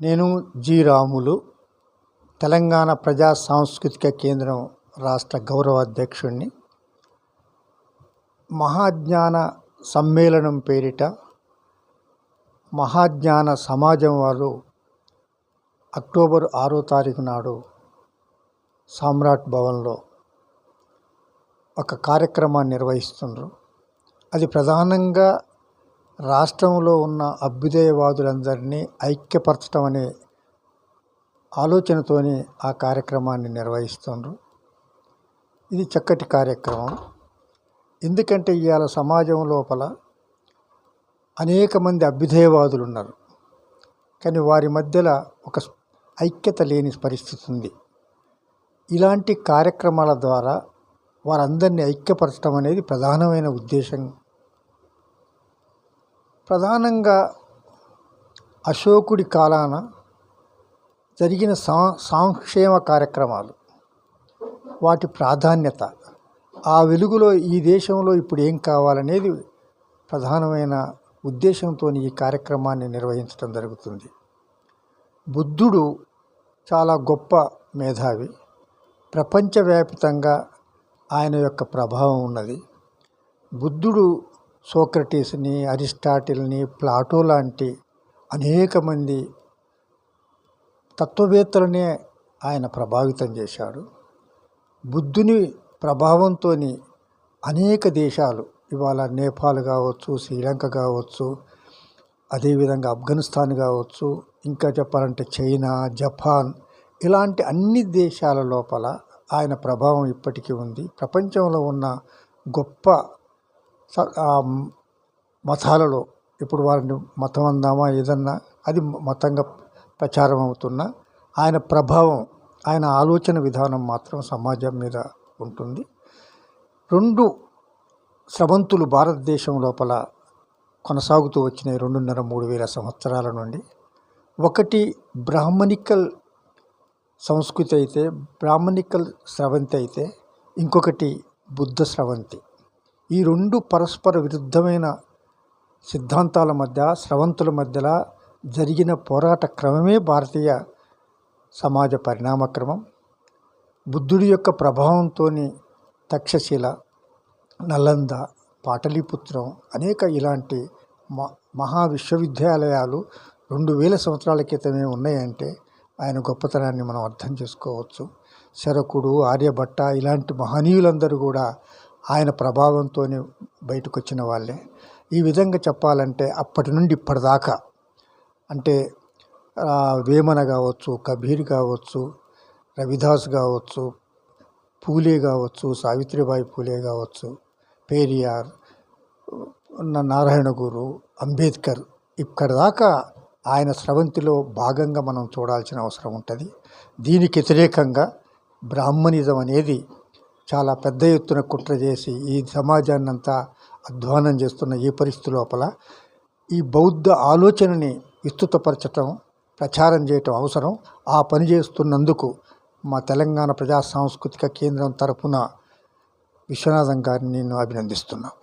నేను జి రాములు తెలంగాణ ప్రజా సాంస్కృతిక కేంద్రం రాష్ట్ర గౌరవ అధ్యక్షుణ్ణి మహాజ్ఞాన సమ్మేళనం పేరిట మహాజ్ఞాన సమాజం వారు అక్టోబర్ ఆరో తారీఖు నాడు సామ్రాట్ భవన్లో ఒక కార్యక్రమాన్ని నిర్వహిస్తున్నారు అది ప్రధానంగా రాష్ట్రంలో ఉన్న అభ్యుదయవాదులందరినీ ఐక్యపరచడం అనే ఆలోచనతోని ఆ కార్యక్రమాన్ని నిర్వహిస్తున్నారు ఇది చక్కటి కార్యక్రమం. ఎందుకంటే ఇవాళ సమాజం లోపల అనేక మంది అభ్యుదయవాదులు ఉన్నారు కానీ వారి మధ్యలో ఒక ఐక్యత లేని పరిస్థితి ఉంది. ఇలాంటి కార్యక్రమాల ద్వారా వారందరినీ ఐక్యపరచడం అనేది ప్రధానమైన ఉద్దేశం ప్రధానంగా అశోకుడి కాలాన జరిగిన సా సంక్షేమ కార్యక్రమాలు. వాటి ప్రాధాన్యత ఆ వెలుగులో ఈ దేశంలో ఇప్పుడు ఏం కావాలనేది ప్రధానమైన ఉద్దేశంతో ఈ కార్యక్రమాన్ని నిర్వహించడం జరుగుతుంది. బుద్ధుడు చాలా గొప్ప మేధావి. ప్రపంచవ్యాప్తంగా ఆయన యొక్క ప్రభావం ఉన్నది. బుద్ధుడు సోక్రటీస్ని అరిస్టాటిల్ని ప్లాటో లాంటి అనేక మంది తత్వవేత్తలనే ఆయన ప్రభావితం చేశాడు. బుద్ధుని ప్రభావంతో అనేక దేశాలు ఇవాళ నేపాల్ కావచ్చు శ్రీలంక కావచ్చు అదేవిధంగా ఆఫ్ఘనిస్తాన్ కావచ్చు ఇంకా చెప్పాలంటే చైనా జపాన్ ఇలాంటి అన్ని దేశాల లోపల ఆయన ప్రభావం ఇప్పటికీ ఉంది. ప్రపంచంలో ఉన్న గొప్ప మతాలలో ఇప్పుడు వారిని మతం అందామా ఏదన్నా అది మతంగా ప్రచారం అవుతున్న ఆయన ప్రభావం ఆయన ఆలోచన విధానం మాత్రం సమాజం మీద ఉంటుంది. రెండు స్రవంతులు భారతదేశం లోపల కొనసాగుతూ వచ్చిన రెండున్నర మూడు వేల సంవత్సరాల నుండి ఒకటి బ్రాహ్మణికల్ సంస్కృతి అయితే బ్రాహ్మణికల్ స్రవంతి అయితే ఇంకొకటి బుద్ధ స్రవంతి. ఈ రెండు పరస్పర విరుద్ధమైన సిద్ధాంతాల మధ్య స్రవంతుల మధ్యలో జరిగిన పోరాట క్రమమే భారతీయ సమాజ పరిణామక్రమం. బుద్ధుడి యొక్క ప్రభావంతో తక్షశిల నలంద పాటలీపుత్రం అనేక ఇలాంటి మ మహా విశ్వవిద్యాలయాలు రెండు వేల సంవత్సరాల క్రితమే ఉన్నాయంటే ఆయన గొప్పతనాన్ని మనం అర్థం చేసుకోవచ్చు. శరకుడు ఆర్యభట్ట ఇలాంటి మహనీయులందరూ కూడా ఆయన ప్రభావంతో బయటకు వచ్చిన వాళ్ళే. ఈ విధంగా చెప్పాలంటే అప్పటి నుండి ఇప్పటిదాకా అంటే వేమన కావచ్చు కబీర్ కావచ్చు రవిదాస్ కావచ్చు పూలే కావచ్చు సావిత్రిబాయి పూలే కావచ్చు పేరియార్ ఉన్న నారాయణ గురు అంబేద్కర్ ఇక్కడ దాకా ఆయన స్రవంతిలో భాగంగా మనం చూడాల్సిన అవసరం ఉంటుంది. దీనికి వ్యతిరేకంగా బ్రాహ్మణిజం అనేది చాలా పెద్ద ఎత్తున కుట్ర చేసి ఈ సమాజాన్ని అంతా అధ్వానం చేస్తున్న ఈ పరిస్థితి లోపల ఈ బౌద్ధ ఆలోచనని విస్తృతపరచటం ప్రచారం చేయటం అవసరం. ఆ పని చేస్తున్నందుకు మా తెలంగాణ ప్రజా సాంస్కృతిక కేంద్రం తరపున విశ్వనాథం గారిని నేను అభినందిస్తున్నాను